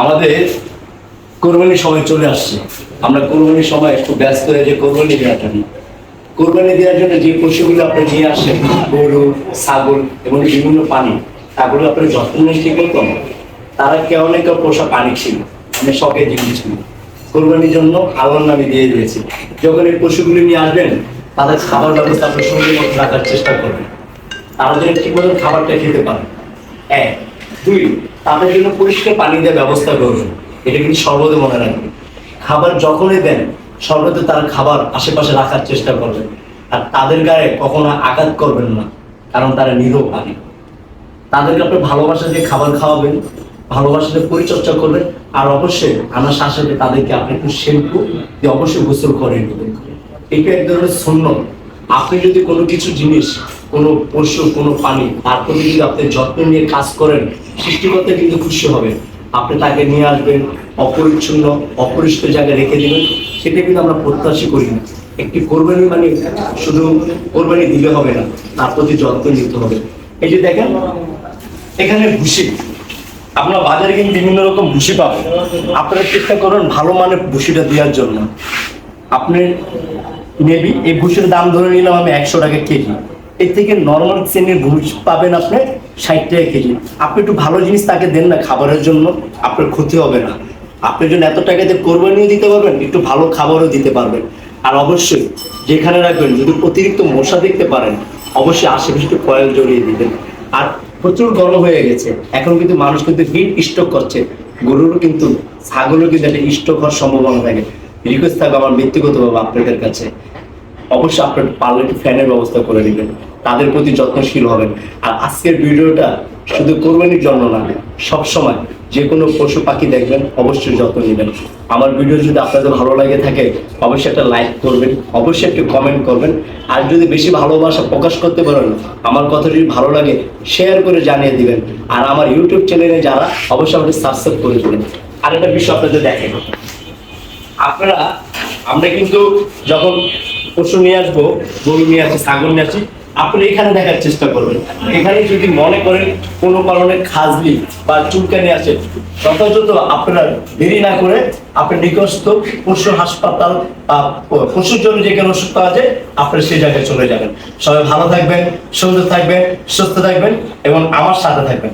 আমাদের কোরবানির সময় চলে আসছে। আমরা কোরবানির সময় একটু ব্যস্ত হয়ে যে কোরবানি দেওয়াটা নিয়ে কোরবানি দেওয়ার জন্য যে পশুগুলো আপনি নিয়ে আসেন, গরু, ছাগল এবং বিভিন্ন পানি তাগুলো আপনার যত্ন নিয়ে ঠিক মতো তারা কেউ না কেউ পোষা পানি ছিল। মানে শখের জিনিস ছিল কোরবানির জন্য আল্লাহর নামে দিয়ে দিয়েছি। যখন এই পশুগুলি নিয়ে আসবেন, তাদের খাবার ব্যবস্থা আপনি সুন্দর মতো রাখার চেষ্টা করবেন। তারা যেন ঠিক মতো খাবারটা খেতে পারে। এক। দুই, তাদের জন্য পরিষ্কার পানি দেওয়ার ব্যবস্থা করবেন এটা কিন্তু সর্বদা মনে রাখবেন। খাবার যখনই দেন, সর্বদা তার খাবার আশেপাশে রাখার চেষ্টা করবেন। আর তাদের গায়ে কখনো আঘাত করবেন না, কারণ তারা নিরো পানি তাদেরকে আপনি ভালোবাসা দিয়ে খাবার খাওয়াবেন। ভালোবাসা দিয়ে পরিচর্যা করবেন। আর অবশ্যই আমার শাশুড়ি তাদেরকে আপনি একটু শ্যাম্পু দিয়ে অবশ্যই গোসল করে নেবেন। এটা এক ধরনের শূন্য আপনি যদি কোনো কিছু জিনিস, কোনো পশু, কোনো পানি তার প্রতি যদি আপনি যত্ন নিয়ে কাজ করেন সৃষ্টিকর্তা কিন্তু খুশি হবে আপনি তাকে নিয়ে আসবেন, অপরিচ্ছন্ন অপরিষ্কার জায়গায় রেখে দেবেন। সেটা কিন্তু আমরা প্রত্যাশা করি না। একটি কোরবানি মানে শুধু কোরবানি দিলে হবে না, তার প্রতি যত্ন নিতে হবে। এই যে দেখেন, এখানে ভুসি। আপনার বাজারে কিন্তু বিভিন্ন রকম ভুসি পাবেন আপনারা চেষ্টা করুন ভালো মানের ভুসিটা দেওয়ার জন্য। আপনি মেবি এই ভুসির দাম ধরে নিলাম আমি একশো টাকা কেজি। এর থেকে নর্মাল শ্রেণির ভুস পাবেন আপনি ষাট টাকা কেজি। আপনি একটু ভালো জিনিস তাকে দেন না খাবারের জন্য, আপনার ক্ষতি হবে না। আপনি যদি এত টাকাতে কোরবানিও দিতে পারবেন, একটু ভালো খাবারও দিতে পারবেন। আর অবশ্যই যেখানে রাখবেন, যদি অতিরিক্ত মশা দেখতে পারেন, অবশ্যই আশেপাশে একটু কয়েল জড়িয়ে দিবেন। আর প্রচুর গরম হয়ে গেছে। এখন কিন্তু মানুষ কিন্তু ভিড় স্ট্রোক করছে। গরুর কিন্তু ছাগলও কিন্তু একটা স্ট্রোক হওয়ার সম্ভাবনা থাকে। রিকোয়েস্ট থাকবে আমার ব্যক্তিগতভাবে আপনাদের কাছে। অবশ্যই আপনার পার্লার ফ্যানের ব্যবস্থা করে নেবেন তাদের প্রতি যত্নশীল হবেন। আর আজকের ভিডিওটা শুধু কোরবানির জন্য না সব সময় যে কোনো পশু পাখি দেখবেন, অবশ্যই যত্ন নেবেন। আমার ভিডিও যদি আপনাদের ভালো লাগে থাকে, অবশ্যই একটা লাইক করবেন, অবশ্যই একটু কমেন্ট করবেন। আর যদি বেশি ভালোবাসা প্রকাশ করতে পারেন, আমার কথা যদি ভালো লাগে শেয়ার করে জানিয়ে দিবেন। আর আমার ইউটিউব চ্যানেলে যারা, অবশ্যই আমাকে সাবস্ক্রাইব করে দেবেন। আর একটা বিষয় আপনাদের দেখেন আপনারা, আমরা কিন্তু যখন পশু নিয়ে আসব, গরু নিয়ে আসি ছাগল নিয়ে আসি আপনি এখানে দেখার চেষ্টা করবেন। এখানে যদি মনে করেন কোনো কারণে খাজলি বা চুলকানি আছে যথাযথ আপনার দেরি না করে আপনি নিকটস্থ পশু হাসপাতাল বা পশুর জন্য যেখানে ওষুধ পাওয়া যায়, আপনি সেই জায়গায় চলে যাবেন। সবাই ভালো থাকবেন সুন্দর থাকবেন, সুস্থ থাকবেন এবং আমার সাথে থাকবেন।